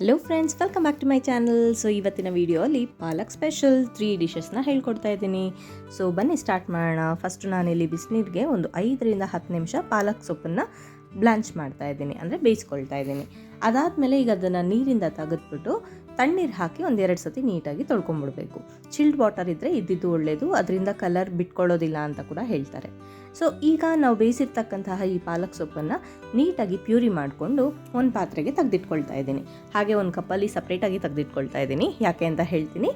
Hello friends welcome back to my channel so ಇವತ್ತಿನ ವಿಡಿಯೋಲಿ ಪಾಲಕ್ special three ಡಿಶಸ್ನ ಹೇಳ್ಕೊಡ್ತಾ ಇದ್ದೀನಿ. ಸೊ ಬನ್ನಿ ಸ್ಟಾರ್ಟ್ ಮಾಡೋಣ. ಫಸ್ಟ್ ನಾನಿಲ್ಲಿ ಬಿಸಿನೀರಿಗೆ ಒಂದು ಐದರಿಂದ ಹತ್ತು ನಿಮಿಷ ಪಾಲಕ್ ಸೊಪ್ಪನ್ನು ಬ್ಲಾಂಚ್ ಮಾಡ್ತಾ ಇದ್ದೀನಿ. ಅಂದರೆ ಬೇಯಿಸ್ಕೊಳ್ತಾ ಇದ್ದೀನಿ. ಅದಾದಮೇಲೆ ಈಗ ಅದನ್ನು ನೀರಿಂದ ತೆಗೆದ್ಬಿಟ್ಟು ತಣ್ಣೀರು ಹಾಕಿ ಒಂದೆರಡು ಸತಿ ನೀಟಾಗಿ ತೊಳ್ಕೊಂಬಿಡ್ಬೇಕು. ಚಿಲ್ಡ್ ವಾಟರ್ ಇದ್ದರೆ ಇದ್ದಿದ್ದು ಒಳ್ಳೆಯದು ಅದರಿಂದ ಕಲರ್ ಬಿಟ್ಕೊಳ್ಳೋದಿಲ್ಲ ಅಂತ ಕೂಡ ಹೇಳ್ತಾರೆ. ಸೊ ಈಗ ನಾವು ಬೇಯಿಸಿರ್ತಕ್ಕಂತಹ ಈ ಪಾಲಕ್ ಸೊಪ್ಪನ್ನು ನೀಟಾಗಿ ಪ್ಯೂರಿ ಮಾಡಿಕೊಂಡು ಒಂದು ಪಾತ್ರೆಗೆ ತೆಗೆದಿಟ್ಕೊಳ್ತಾ ಇದ್ದೀನಿ. ಹಾಗೆ ಒಂದು ಕಪ್ಪಲ್ಲಿ ಸಪ್ರೇಟಾಗಿ ತೆಗೆದಿಟ್ಕೊಳ್ತಾ ಇದ್ದೀನಿ. ಯಾಕೆ ಅಂತ ಹೇಳ್ತೀನಿ.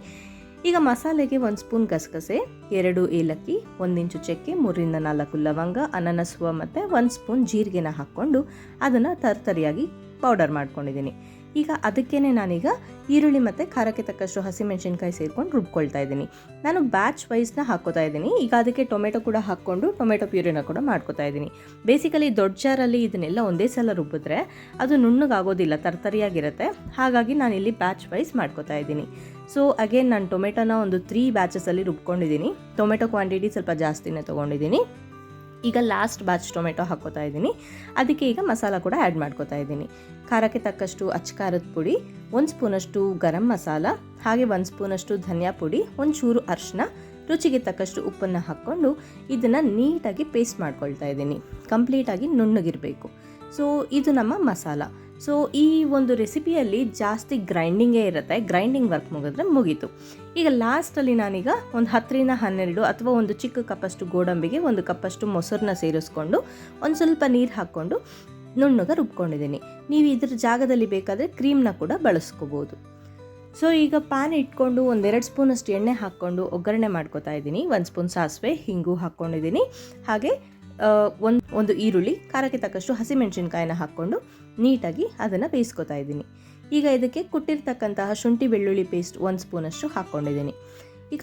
ಈಗ ಮಸಾಲೆಗೆ ಒಂದು ಸ್ಪೂನ್ ಗಸಗಸೆ, ಎರಡು ಏಲಕ್ಕಿ ಒಂದಿಂಚು ಚಕ್ಕೆ, ಮೂರಿಂದ ನಾಲ್ಕು ಲವಂಗ ಅನನಸುವ ಮತ್ತು ಒಂದು ಸ್ಪೂನ್ ಜೀರಿಗೆನ ಹಾಕ್ಕೊಂಡು ಅದನ್ನು ತರ್ತರಿಯಾಗಿ ಪೌಡರ್ ಮಾಡ್ಕೊಂಡಿದ್ದೀನಿ. ಈಗ ಅದಕ್ಕೇ ನಾನೀಗ ಈರುಳ್ಳಿ ಮತ್ತು ಖಾರಕ್ಕೆ ತಕ್ಕಷ್ಟು ಹಸಿಮೆಣಸಿನ್ಕಾಯಿ ಸೇರ್ಕೊಂಡು ರುಬ್ಕೊಳ್ತಾ ಇದ್ದೀನಿ. ನಾನು ಬ್ಯಾಚ್ ವೈಸ್ನ ಹಾಕೋತಾ ಇದ್ದೀನಿ. ಈಗ ಅದಕ್ಕೆ ಟೊಮೆಟೊ ಕೂಡ ಹಾಕ್ಕೊಂಡು ಟೊಮೆಟೊ ಪ್ಯೂರಿನ ಕೂಡ ಮಾಡ್ಕೋತಾ ಇದ್ದೀನಿ. ಬೇಸಿಕಲಿ ದೊಡ್ಡ ಜಾರಲ್ಲಿ ಇದನ್ನೆಲ್ಲ ಒಂದೇ ಸಲ ರುಬ್ಬಿದ್ರೆ ಅದು ನುಣ್ಣಗಾಗೋದಿಲ್ಲ, ತರ್ತರಿಯಾಗಿರುತ್ತೆ. ಹಾಗಾಗಿ ನಾನು ಇಲ್ಲಿ ಬ್ಯಾಚ್ ವೈಸ್ ಮಾಡ್ಕೋತಾ ಇದ್ದೀನಿ. ಸೊ ಅಗೇನ್ ನಾನು ಟೊಮೆಟೊನ ಒಂದು ತ್ರೀ ಬ್ಯಾಚಸಲ್ಲಿ ರುಬ್ಕೊಂಡಿದ್ದೀನಿ. ಟೊಮೆಟೊ ಕ್ವಾಂಟಿಟಿ ಸ್ವಲ್ಪ ಜಾಸ್ತಿನೇ ತೊಗೊಂಡಿದ್ದೀನಿ. ಈಗ ಲಾಸ್ಟ್ ಬ್ಯಾಚ್ ಟೊಮೆಟೊ ಹಾಕೋತಾ ಇದ್ದೀನಿ. ಅದಕ್ಕೆ ಈಗ ಮಸಾಲ ಕೂಡ ಆ್ಯಡ್ ಮಾಡ್ಕೋತಾ ಇದ್ದೀನಿ. ಖಾರಕ್ಕೆ ತಕ್ಕಷ್ಟು ಅಚ್ಕಾರದ ಪುಡಿ, ಒಂದು ಸ್ಪೂನಷ್ಟು ಗರಂ ಮಸಾಲ, ಹಾಗೆ ಒಂದು ಸ್ಪೂನಷ್ಟು ಧನಿಯಾ ಪುಡಿ, ಒಂದು ಚೂರು ಅರಿಶಿನ, ರುಚಿಗೆ ತಕ್ಕಷ್ಟು ಉಪ್ಪನ್ನು ಹಾಕ್ಕೊಂಡು ಇದನ್ನು ನೀಟಾಗಿ ಪೇಸ್ಟ್ ಮಾಡ್ಕೊಳ್ತಾ ಇದ್ದೀನಿ. ಕಂಪ್ಲೀಟಾಗಿ ನುಣ್ಣಗಿರಬೇಕು. ಸೊ ಇದು ನಮ್ಮ ಮಸಾಲ. ಸೊ ಈ ಒಂದು ರೆಸಿಪಿಯಲ್ಲಿ ಜಾಸ್ತಿ ಗ್ರೈಂಡಿಂಗೇ ಇರುತ್ತೆ. ಗ್ರೈಂಡಿಂಗ್ ವರ್ಕ್ ಮುಗಿದ್ರೆ ಮುಗೀತು. ಈಗ ಲಾಸ್ಟಲ್ಲಿ ನಾನೀಗ ಒಂದು ಹತ್ತರಿಂದ ಹನ್ನೆರಡು ಅಥವಾ ಒಂದು ಚಿಕ್ಕ ಕಪ್ಪಷ್ಟು ಗೋಡಂಬಿಗೆ ಒಂದು ಕಪ್ಪಷ್ಟು ಮೊಸರನ್ನ ಸೇರಿಸ್ಕೊಂಡು ಒಂದು ಸ್ವಲ್ಪ ನೀರು ಹಾಕ್ಕೊಂಡು ನುಣ್ಣಗೆ ರುಬ್ಕೊಂಡಿದ್ದೀನಿ. ನೀವು ಇದ್ರ ಜಾಗದಲ್ಲಿ ಬೇಕಾದರೆ ಕ್ರೀಮ್ನ ಕೂಡ ಬಳಸ್ಕೋಬೋದು. ಸೊ ಈಗ ಪ್ಯಾನ್ ಇಟ್ಕೊಂಡು ಒಂದೆರಡು ಸ್ಪೂನಷ್ಟು ಎಣ್ಣೆ ಹಾಕ್ಕೊಂಡು ಒಗ್ಗರಣೆ ಮಾಡ್ಕೊತಾ ಇದ್ದೀನಿ. ಒಂದು ಸ್ಪೂನ್ ಸಾಸಿವೆ, ಹಿಂಗು ಹಾಕ್ಕೊಂಡಿದ್ದೀನಿ. ಹಾಗೆ ಒಂದು ಒಂದು ಈರುಳ್ಳಿ, ಖಾರಕ್ಕೆ ತಕ್ಕಷ್ಟು ಹಸಿಮೆಣಸಿನ್ಕಾಯಿನ ಹಾಕ್ಕೊಂಡು ನೀಟಾಗಿ ಅದನ್ನು ಬೇಯಿಸ್ಕೊತಾ ಇದ್ದೀನಿ. ಈಗ ಇದಕ್ಕೆ ಕುಟ್ಟಿರ್ತಕ್ಕಂತಹ ಶುಂಠಿ ಬೆಳ್ಳುಳ್ಳಿ ಪೇಸ್ಟ್ ಒಂದು ಸ್ಪೂನಷ್ಟು ಹಾಕ್ಕೊಂಡಿದ್ದೀನಿ. ಈಗ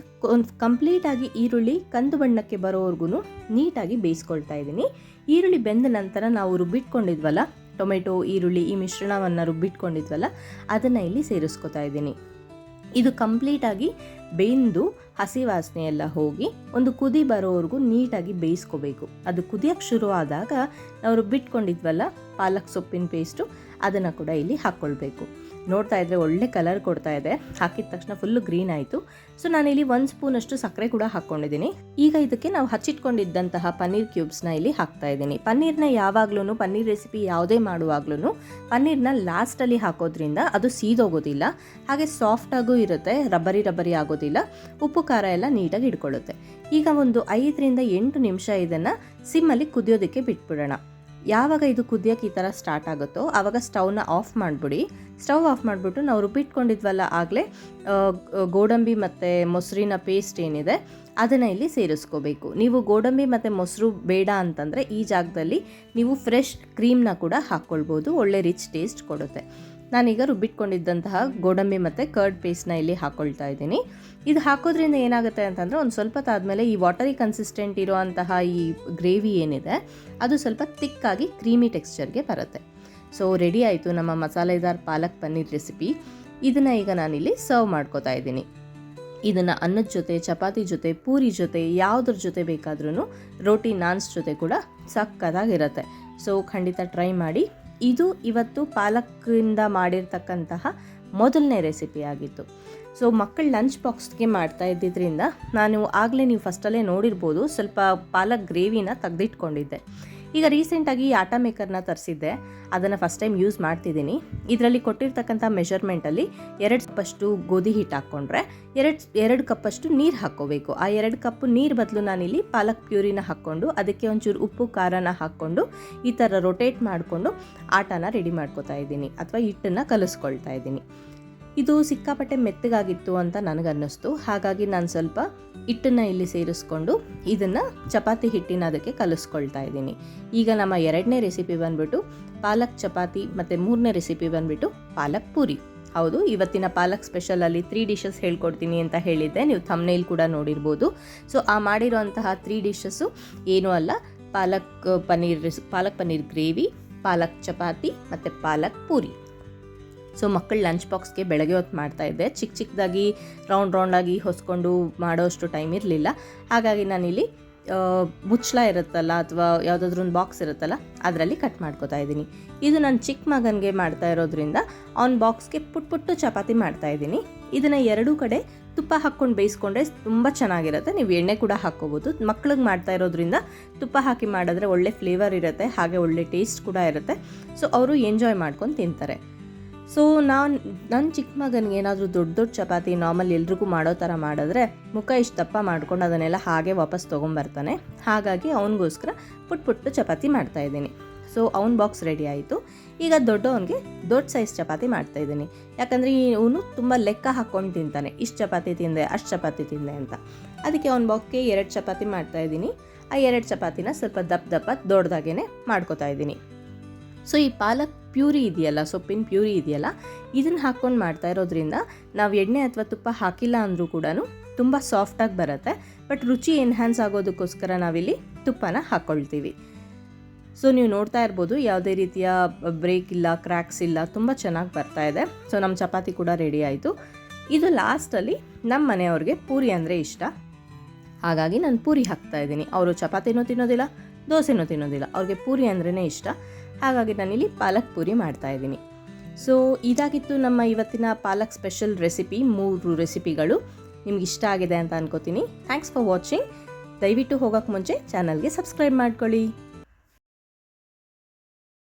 ಕಂಪ್ಲೀಟಾಗಿ ಈರುಳ್ಳಿ ಕಂದು ಬಣ್ಣಕ್ಕೆ ಬರೋವರೆಗೂ ನೀಟಾಗಿ ಬೇಯಿಸ್ಕೊಳ್ತಾ ಇದ್ದೀನಿ. ಈರುಳ್ಳಿ ಬೆಂದ ನಂತರ ನಾವು ರುಬ್ಬಿಟ್ಕೊಂಡಿದ್ವಲ್ಲ, ಟೊಮೆಟೊ, ಈರುಳ್ಳಿ ಈ ಮಿಶ್ರಣವನ್ನು ರುಬ್ಬಿಟ್ಕೊಂಡಿದ್ವಲ್ಲ, ಅದನ್ನು ಇಲ್ಲಿ ಸೇರಿಸ್ಕೊತಾ ಇದ್ದೀನಿ. ಇದು ಕಂಪ್ಲೀಟಾಗಿ ಬೆಂದು ಹಸಿ ವಾಸನೆ ಎಲ್ಲ ಹೋಗಿ ಒಂದು ಕುದಿ ಬರೋವರೆಗೂ ನೀಟಾಗಿ ಬೇಯಿಸ್ಕೋಬೇಕು. ಅದು ಕುದಿಯೋಕ್ಕೆ ಶುರು ಆದಾಗ ನಾವು ರುಬ್ಬಿಟ್ಕೊಂಡಿದ್ವಲ್ಲ, ಪಾಲಕ್ ಸೊಪ್ಪಿನ ಪೇಸ್ಟು ಅದನ್ನು ಕೂಡ ಇಲ್ಲಿ ಹಾಕ್ಕೊಳ್ಬೇಕು ನೋಡ್ತಾ ಇದ್ರೆ ಒಳ್ಳೆ ಕಲರ್ ಕೊಡ್ತಾ ಇದೆ. ಹಾಕಿದ ತಕ್ಷಣ ಫುಲ್ಲು ಗ್ರೀನ್ ಆಯಿತು. ಸೊ ನಾನಿಲ್ಲಿ ಒಂದು ಸ್ಪೂನಷ್ಟು ಸಕ್ಕರೆ ಕೂಡ ಹಾಕ್ಕೊಂಡಿದ್ದೀನಿ ಈಗ ಇದಕ್ಕೆ ನಾವು ಹಚ್ಚಿಟ್ಕೊಂಡಿದ್ದಂತಹ ಪನ್ನೀರ್ ಕ್ಯೂಬ್ಸ್ನ ಇಲ್ಲಿ ಹಾಕ್ತಾ ಇದ್ದೀನಿ. ಪನ್ನೀರ್ನ ಯಾವಾಗ್ಲೂ ಪನ್ನೀರ್ ರೆಸಿಪಿ ಯಾವುದೇ ಮಾಡುವಾಗ್ಲೂ ಪನ್ನೀರ್ನ ಲಾಸ್ಟಲ್ಲಿ ಹಾಕೋದ್ರಿಂದ ಅದು ಸೀದೋಗೋದಿಲ್ಲ ಹಾಗೆ ಸಾಫ್ಟಾಗೂ ಇರುತ್ತೆ, ರಬ್ಬರಿ ರಬ್ಬರಿ ಆಗೋದಿಲ್ಲ. ಉಪ್ಪು, ಖಾರ ಎಲ್ಲ ನೀಟಾಗಿ ಇಟ್ಕೊಳ್ಳುತ್ತೆ ಈಗ ಒಂದು ಐದರಿಂದ ಎಂಟು ನಿಮಿಷ ಇದನ್ನು ಸಿಮ್ಮಲ್ಲಿ ಕುದಿಯೋದಕ್ಕೆ ಬಿಟ್ಬಿಡೋಣ. ಯಾವಾಗ ಇದು ಕುದಿಯೋಕೆ ಈ ಥರ ಸ್ಟಾರ್ಟ್ ಆಗುತ್ತೋ ಆವಾಗ ಸ್ಟವ್ನ ಆಫ್ ಮಾಡಿಬಿಡಿ. ಸ್ಟವ್ ಆಫ್ ಮಾಡಿಬಿಟ್ಟು ನಾವು ರುಬ್ಬಿಟ್ಕೊಂಡಿದ್ವಲ್ಲ ಆಗಲೇ ಗೋಡಂಬಿ ಮತ್ತು ಮೊಸರಿನ ಪೇಸ್ಟ್ ಏನಿದೆ, ಅದನ್ನು ಇಲ್ಲಿ ಸೇರಿಸ್ಕೋಬೇಕು. ನೀವು ಗೋಡಂಬಿ ಮತ್ತು ಮೊಸರು ಬೇಡ ಅಂತಂದರೆ ಈ ಜಾಗದಲ್ಲಿ ನೀವು ಫ್ರೆಶ್ ಕ್ರೀಮ್ನ ಕೂಡ ಹಾಕ್ಕೊಳ್ಬೋದು. ಒಳ್ಳೆ ರಿಚ್ ಟೇಸ್ಟ್ ಕೊಡುತ್ತೆ. ನಾನೀಗ ರುಬ್ಬಿಟ್ಕೊಂಡಿದ್ದಂತಹ ಗೋಡಂಬಿ ಮತ್ತು ಕರ್ಡ್ ಪೇಸ್ಟ್ನ ಇಲ್ಲಿ ಹಾಕ್ಕೊಳ್ತಾ ಇದ್ದೀನಿ. ಇದು ಹಾಕೋದ್ರಿಂದ ಏನಾಗುತ್ತೆ ಅಂತಂದರೆ ಒಂದು ಸ್ವಲ್ಪ ಆದಮೇಲೆ ಈ ವಾಟರಿ ಕನ್ಸಿಸ್ಟೆಂಟ್ ಇರುವಂತಹ ಈ ಗ್ರೇವಿ ಏನಿದೆ, ಅದು ಸ್ವಲ್ಪ ತಿಕ್ಕಾಗಿ ಕ್ರೀಮಿ ಟೆಕ್ಸ್ಚರ್ಗೆ ಬರುತ್ತೆ. ಸೊ, ರೆಡಿ ಆಯಿತು ನಮ್ಮ ಮಸಾಲೆದಾರ್ ಪಾಲಕ್ ಪನ್ನೀರ್ ರೆಸಿಪಿ. ಇದನ್ನು ಈಗ ನಾನಿಲ್ಲಿ ಸರ್ವ್ ಮಾಡ್ಕೋತಾ ಇದ್ದೀನಿ. ಇದನ್ನು ಅನ್ನದ ಜೊತೆ, ಚಪಾತಿ ಜೊತೆ, ಪೂರಿ ಜೊತೆ, ಯಾವುದ್ರ ಜೊತೆ ಬೇಕಾದ್ರೂ ರೋಟಿ ನಾನ್ಸ್ ಜೊತೆ ಕೂಡ ಸಕ್ಕತ್ತಾಗಿರುತ್ತೆ. ಸೊ, ಖಂಡಿತ ಟ್ರೈ ಮಾಡಿ. ಇದು ಇವತ್ತು ಪಾಲಕ್ಕಿಂದ ಮಾಡಿರ್ತಕ್ಕಂತಹ ಮೊದಲನೇ ರೆಸಿಪಿ ಆಗಿತ್ತು. ಸೊ ಮಕ್ಕಳು ಲಂಚ್ ಬಾಕ್ಸ್ಗೆ ಮಾಡ್ತಾ ಇದ್ದಿದ್ದರಿಂದ ನಾನು ಆಗಲೇ ನೀವು ಫಸ್ಟಲ್ಲೇ ನೋಡಿರ್ಬೋದು ಸ್ವಲ್ಪ ಪಾಲಕ್ ಗ್ರೇವಿನ ತೆಗೆದಿಟ್ಕೊಂಡಿದ್ದೆ. ಈಗ ರೀಸೆಂಟಾಗಿ ಈ ಆಟ ಮೇಕರ್ನ ತರಿಸಿದ್ದೆ. ಅದನ್ನು ಫಸ್ಟ್ ಟೈಮ್ ಯೂಸ್ ಮಾಡ್ತಿದ್ದೀನಿ. ಇದರಲ್ಲಿ ಕೊಟ್ಟಿರ್ತಕ್ಕಂಥ ಮೆಷರ್ಮೆಂಟಲ್ಲಿ ಎರಡು ಕಪ್ಪಷ್ಟು ಗೋಧಿ ಹಿಟ್ಟು ಹಾಕ್ಕೊಂಡ್ರೆ, ಎರಡು ಎರಡು ಕಪ್ಪಷ್ಟು ನೀರು ಹಾಕ್ಕೋಬೇಕು. ಆ ಎರಡು ಕಪ್ಪು ನೀರು ಬದಲು ನಾನಿಲ್ಲಿ ಪಾಲಕ್ ಪ್ಯೂರಿನ ಹಾಕ್ಕೊಂಡು, ಅದಕ್ಕೆ ಒಂಚೂರು ಉಪ್ಪು, ಖಾರನ ಹಾಕ್ಕೊಂಡು, ಈ ಥರ ರೊಟೇಟ್ ಮಾಡಿಕೊಂಡು ಆಟನ ರೆಡಿ ಮಾಡ್ಕೋತಾ ಇದ್ದೀನಿ. ಅಥವಾ ಹಿಟ್ಟನ್ನು ಕಲಿಸ್ಕೊಳ್ತಾ ಇದ್ದೀನಿ. ಇದು ಸಿಕ್ಕಾಪಟ್ಟೆ ಮೆತ್ತಗಾಗಿತ್ತು ಅಂತ ನನಗನ್ನಿಸ್ತು. ಹಾಗಾಗಿ ನಾನು ಸ್ವಲ್ಪ ಹಿಟ್ಟನ್ನು ಇಲ್ಲಿ ಸೇರಿಸ್ಕೊಂಡು ಇದನ್ನು ಚಪಾತಿ ಹಿಟ್ಟಿನ ಅದಕ್ಕೆ ಕಲಿಸ್ಕೊಳ್ತಾ ಇದ್ದೀನಿ. ಈಗ ನಮ್ಮ ಎರಡನೇ ರೆಸಿಪಿ ಬಂದ್ಬಿಟ್ಟು ಪಾಲಕ್ ಚಪಾತಿ ಮತ್ತು ಮೂರನೇ ರೆಸಿಪಿ ಬಂದ್ಬಿಟ್ಟು ಪಾಲಕ್ ಪೂರಿ. ಹೌದು, ಇವತ್ತಿನ ಪಾಲಕ್ ಸ್ಪೆಷಲಲ್ಲಿ ತ್ರೀ ಡಿಶಸ್ ಹೇಳ್ಕೊಡ್ತೀನಿ ಅಂತ ಹೇಳಿದ್ದೆ. ನೀವು ಥಮ್ನೇಲ್ ಕೂಡ ನೋಡಿರ್ಬೋದು. ಸೊ ಆ ಮಾಡಿರೋಂತಹ ತ್ರೀ ಡಿಶಸ್ಸು ಏನೂ ಅಲ್ಲ. ಪಾಲಕ್ ಪನ್ನೀರ್ ಪಾಲಕ್ ಪನ್ನೀರ್ ಗ್ರೇವಿ ಪಾಲಕ್ ಚಪಾತಿ ಮತ್ತು ಪಾಲಕ್ ಪೂರಿ. ಸೊ ಮಕ್ಕಳು ಲಂಚ್ ಬಾಕ್ಸ್ಗೆ ಬೆಳಗ್ಗೆ ಹೊತ್ತು ಮಾಡ್ತಾ ಇದ್ದೆ. ಚಿಕ್ಕ ಚಿಕ್ಕದಾಗಿ ರೌಂಡ್ ರೌಂಡಾಗಿ ಹೊಸ್ಕೊಂಡು ಮಾಡೋಷ್ಟು ಟೈಮ್ ಇರಲಿಲ್ಲ. ಹಾಗಾಗಿ ನಾನಿಲ್ಲಿ ಮುಚ್ಚಳ ಇರುತ್ತಲ್ಲ ಅಥವಾ ಯಾವುದಾದ್ರೂ ಒಂದು ಬಾಕ್ಸ್ ಇರುತ್ತಲ್ಲ, ಅದರಲ್ಲಿ ಕಟ್ ಮಾಡ್ಕೋತಾ ಇದ್ದೀನಿ. ಇದು ನಾನು ಚಿಕ್ಕ ಮಗನಿಗೆ ಮಾಡ್ತಾ ಇರೋದ್ರಿಂದ ಅವ್ನ ಬಾಕ್ಸ್ಗೆ ಪುಟ್ ಪುಟ್ಟು ಚಪಾತಿ ಮಾಡ್ತಾ ಇದ್ದೀನಿ. ಇದನ್ನು ಎರಡೂ ಕಡೆ ತುಪ್ಪ ಹಾಕ್ಕೊಂಡು ಬೇಯಿಸ್ಕೊಂಡ್ರೆ ತುಂಬ ಚೆನ್ನಾಗಿರುತ್ತೆ. ನೀವು ಎಣ್ಣೆ ಕೂಡ ಹಾಕ್ಕೋಬೋದು. ಮಕ್ಳಿಗೆ ಮಾಡ್ತಾ ಇರೋದ್ರಿಂದ ತುಪ್ಪ ಹಾಕಿ ಮಾಡಿದ್ರೆ ಒಳ್ಳೆ ಫ್ಲೇವರ್ ಇರುತ್ತೆ, ಹಾಗೆ ಒಳ್ಳೆ ಟೇಸ್ಟ್ ಕೂಡ ಇರುತ್ತೆ. ಸೊ ಅವರು ಎಂಜಾಯ್ ಮಾಡ್ಕೊಂಡು ತಿಂತಾರೆ. ಸೊ ನಾನು ನನ್ನ ಚಿಕ್ಕ ಮಗನಿಗೆ ಏನಾದರೂ ದೊಡ್ಡ ದೊಡ್ಡ ಚಪಾತಿ ನಾರ್ಮಲ್ ಎಲ್ರಿಗೂ ಮಾಡೋ ಥರ ಮಾಡಿದ್ರೆ ಮುಖ ಇಷ್ಟು ದಪ್ಪ ಮಾಡ್ಕೊಂಡು ಅದನ್ನೆಲ್ಲ ಹಾಗೆ ವಾಪಸ್ ತೊಗೊಂಬರ್ತಾನೆ. ಹಾಗಾಗಿ ಅವನಿಗೋಸ್ಕರ ಪುಟ್ ಪುಟ್ಟು ಚಪಾತಿ ಮಾಡ್ತಾ ಇದ್ದೀನಿ. ಸೊ ಅವ್ನ ಬಾಕ್ಸ್ ರೆಡಿ ಆಯಿತು. ಈಗ ದೊಡ್ಡವನಿಗೆ ದೊಡ್ಡ ಸೈಜ್ ಚಪಾತಿ ಮಾಡ್ತಾ ಇದ್ದೀನಿ. ಯಾಕಂದರೆ ಇವನು ತುಂಬ ಲೆಕ್ಕ ಹಾಕ್ಕೊಂಡು ತಿಂತಾನೆ. ಇಷ್ಟು ಚಪಾತಿ ತಿಂದೆ, ಅಷ್ಟು ಚಪಾತಿ ತಿಂದೆ ಅಂತ. ಅದಕ್ಕೆ ಅವ್ನ ಬಾಕ್ಸ್ಗೆ ಎರಡು ಚಪಾತಿ ಮಾಡ್ತಾ ಇದ್ದೀನಿ. ಆ ಎರಡು ಚಪಾತಿನ ಸ್ವಲ್ಪ ದಪ್ಪ ದಪ್ಪ ದೊಡ್ಡದಾಗೇ ಮಾಡ್ಕೊತಾ ಇದ್ದೀನಿ. ಸೊ ಈ ಪಾಲಕ್ ಪ್ಯೂರಿ ಇದೆಯಲ್ಲ, ಸೊಪ್ಪಿನ ಪ್ಯೂರಿ ಇದೆಯಲ್ಲ, ಇದನ್ನು ಹಾಕ್ಕೊಂಡು ಮಾಡ್ತಾ ಇರೋದ್ರಿಂದ ನಾವು ಎಣ್ಣೆ ಅಥವಾ ತುಪ್ಪ ಹಾಕಿಲ್ಲ ಅಂದರೂ ಕೂಡ ತುಂಬ ಸಾಫ್ಟಾಗಿ ಬರುತ್ತೆ. ಬಟ್ ರುಚಿ ಎನ್ಹ್ಯಾನ್ಸ್ ಆಗೋದಕ್ಕೋಸ್ಕರ ನಾವಿಲ್ಲಿ ತುಪ್ಪನ ಹಾಕ್ಕೊಳ್ತೀವಿ ಸೊ ನೀವು ನೋಡ್ತಾ ಇರ್ಬೋದು, ಯಾವುದೇ ರೀತಿಯ ಬ್ರೇಕ್ ಇಲ್ಲ ಕ್ರ್ಯಾಕ್ಸ್ ಇಲ್ಲ, ತುಂಬ ಚೆನ್ನಾಗಿ ಬರ್ತಾ ಇದೆ. ಸೊ ನಮ್ಮ ಚಪಾತಿ ಕೂಡ ರೆಡಿ ಆಯಿತು. ಇದು ಲಾಸ್ಟಲ್ಲಿ ನಮ್ಮ ಮನೆಯವ್ರಿಗೆ ಪೂರಿ ಅಂದರೆ ಇಷ್ಟ. ಹಾಗಾಗಿ ನಾನು ಪೂರಿ ಹಾಕ್ತಾ ಇದ್ದೀನಿ. ಅವರು ಚಪಾತಿನೂ ತಿನ್ನೋದಿಲ್ಲ, ದೋಸೆನೂ ತಿನ್ನೋದಿಲ್ಲ. ಅವ್ರಿಗೆ ಪೂರಿ ಅಂದ್ರೇ ಇಷ್ಟ. ಹಾಗಾಗಿ ನಾನಿಲ್ಲಿ ಪಾಲಕ್ ಪೂರಿ ಮಾಡ್ತಾ ಇದ್ದೀನಿ. ಸೊ ಇದಾಗಿತ್ತು ನಮ್ಮ ಇವತ್ತಿನ ಪಾಲಕ್ ಸ್ಪೆಷಲ್ ರೆಸಿಪಿ, ಮೂರು ರೆಸಿಪಿಗಳು. ನಿಮ್ಗೆ ಇಷ್ಟ ಆಗಿದೆ ಅಂತ ಅನ್ಕೋತೀನಿ. ಥ್ಯಾಂಕ್ಸ್ ಫಾರ್ ವಾಚಿಂಗ್ ದಯವಿಟ್ಟು ಹೋಗೋಕ್ಕೆ ಮುಂಚೆ ಚಾನಲ್ಗೆ ಸಬ್ಸ್ಕ್ರೈಬ್ ಮಾಡ್ಕೊಳ್ಳಿ.